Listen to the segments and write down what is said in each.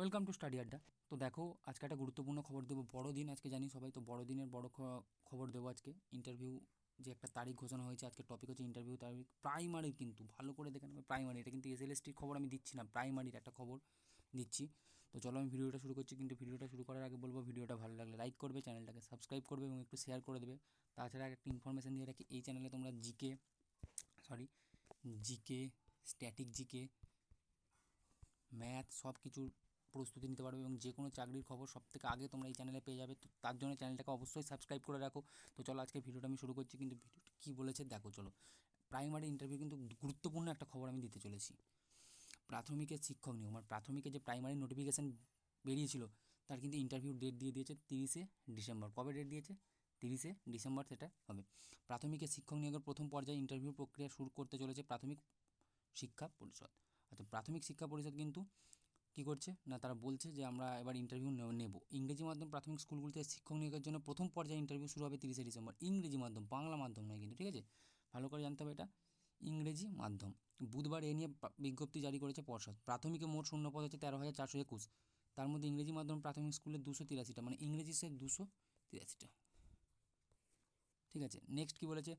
Welcome to study আড্ডা তো দেখো, আজকে একটা গুরুত্বপূর্ণ খবর দেবো। বড়দিন আজকে জানি সবাই, তো বড়দিনের বড় খবর দেবো আজকে। ইন্টারভিউ যে একটা তারিখ ঘোষণা হয়েছে, আজকে টপিক হচ্ছে ইন্টারভিউ তারিখ। প্রাইমারির কিন্তু, ভালো করে দেখে নেবে প্রাইমারি এটা কিন্তু এস এল এসটির খবর আমি দিচ্ছি না প্রাইমারির একটা খবর দিচ্ছি। তো চলো আমি ভিডিওটা শুরু করছি, কিন্তু ভিডিওটা শুরু করার আগে বলব, ভিডিওটা ভালো লাগলে লাইক করবে, চ্যানেলটাকে সাবস্ক্রাইব করবে এবং একটু শেয়ার করে দেবে। তাছাড়া একটা ইনফরমেশান দিয়ে রাখি, এই চ্যানেলে তোমরা GK sorry GK static GK math সব কিছুর প্রস্তুতি নিতে পারবে এবং যে কোনো চাকরির খবর সব থেকে আগে তোমরা এই চ্যানেলে পেয়ে যাবে। তো তার জন্য চ্যানেলটাকে অবশ্যই সাবস্ক্রাইব করে রাখো। তো চলো আজকে ভিডিওটা আমি শুরু করছি, কিন্তু ভিডিওটা কী বলেছে দেখো, চলো। প্রাইমারি ইন্টারভিউ কিন্তু গুরুত্বপূর্ণ একটা খবর আমি দিতে চলেছি। প্রাথমিকের শিক্ষক নিয়োগ আমার প্রাথমিকে যে প্রাইমারি নোটিফিকেশান বেরিয়েছিল, তার কিন্তু ইন্টারভিউ ডেট দিয়ে দিয়েছে তিরিশে ডিসেম্বর। কবে ডেট দিয়েছে? তিরিশে ডিসেম্বর সেটা হবে। প্রাথমিকের শিক্ষক নিয়োগের প্রথম পর্যায়ে ইন্টারভিউ প্রক্রিয়া শুরু করতে চলেছে প্রাথমিক শিক্ষা পরিষদ। অর্থাৎ প্রাথমিক শিক্ষা পরিষদ কিন্তু কী করছে? না, তারা বলছে যে আমরা এবার ইন্টারভিউ নেব। ইংরেজি মাধ্যম প্রাথমিক স্কুলগুলিতে শিক্ষক নিয়োগের জন্য প্রথম পর্যায়ে ইন্টারভিউ শুরু হবে তিরিশে ডিসেম্বর। ইংরেজি মাধ্যম, বাংলা মাধ্যম নয় কিন্তু, ঠিক আছে? ভালো করে জানতে হবে এটা। ইংরেজি মাধ্যম। বুধবার এ নিয়ে বিজ্ঞপ্তি জারি করেছে পর্ষদ। প্রাথমিকে মোট শূন্যপদ হচ্ছে তেরো হাজার চারশো একুশ। তার মধ্যে ইংরেজি মাধ্যম প্রাথমিক স্কুলে দুশো তিরাশিটা মানে ইংরেজি সে দুশো তিরাশিটা। ঠিক আছে? নেক্সট কী বলেছে?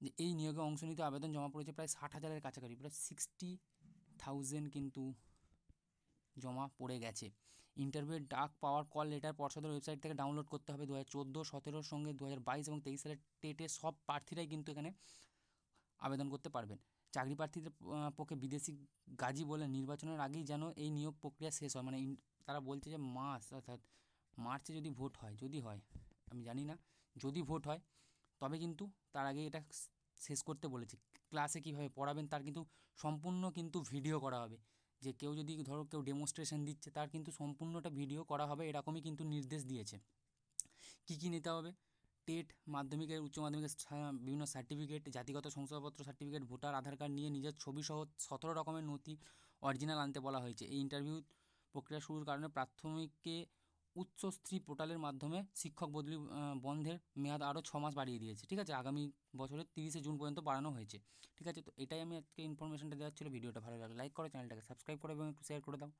যে এই নিয়োগে অংশ নিতে আবেদন জমা পড়েছে প্রায় ষাট হাজারের কাছাকাছি, প্রায় সিক্সটি থাউজেন্ড কিন্তু জমা পড়ে গেছে। ইন্টারভিউয়ের ডাক পাওয়ার কল লেটার পর্ষদের ওয়েবসাইট থেকে ডাউনলোড করতে হবে। দু হাজার চোদ্দ সতেরোর সঙ্গে দু হাজার বাইশ এবং তেইশ সালের টেটে সব প্রার্থীরাই কিন্তু এখানে আবেদন করতে পারবেন। চাকরি প্রার্থীদের পক্ষে বিদেশি গাজী বলে নির্বাচনের আগেই যেন এই নিয়োগ প্রক্রিয়া শেষ হয়। মানে তারা বলছে যে মাস, অর্থাৎ মার্চে যদি ভোট হয়, যদি হয়, আমি জানি না, যদি ভোট হয়, তবে কিন্তু তার আগে এটা শেষ করতে বলেছে। ক্লাসে কীভাবে পড়াবেন তার কিন্তু সম্পূর্ণ কিন্তু ভিডিও করা হবে। যে কেউ যদি ধরো কেউ ডেমনস্ট্রেশন দিচ্ছে, তার কিন্তু সম্পূর্ণটা ভিডিও করা হবে, এরকমই কিন্তু নির্দেশ দিয়েছে। কি কি নিতে হবে? টেট, মাধ্যমিকের, উচ্চ মাধ্যমিকের বিভিন্ন সার্টিফিকেট জাতিগত শংসাপত্র সার্টিফিকেট ভোটার আধার কার্ড নিয়ে নিজের ছবি সহ সতেরো রকমের নথি অরিজিনাল আনতে বলা হয়েছে। এই ইন্টারভিউ প্রক্রিয়া শুরুর কারণে প্রাথমিককে উচ্চশ্রী পোর্টালের মাধ্যমে শিক্ষক বদলি বন্ধের মেয়াদ আরও ছ মাস বাড়িয়ে দিয়েছে। ঠিক আছে? আগামী বছরের তিরিশে জুন পর্যন্ত বাড়ানো হয়েছে। ঠিক আছে? তো এটাই আমি আজকে ইনফরমেশনটা দেওয়ার ছিল। ভিডিওটা ভালো লাগলে লাইক করো চ্যানেলটাকে সাবস্ক্রাইব করো এবং একটু শেয়ার করে দাও।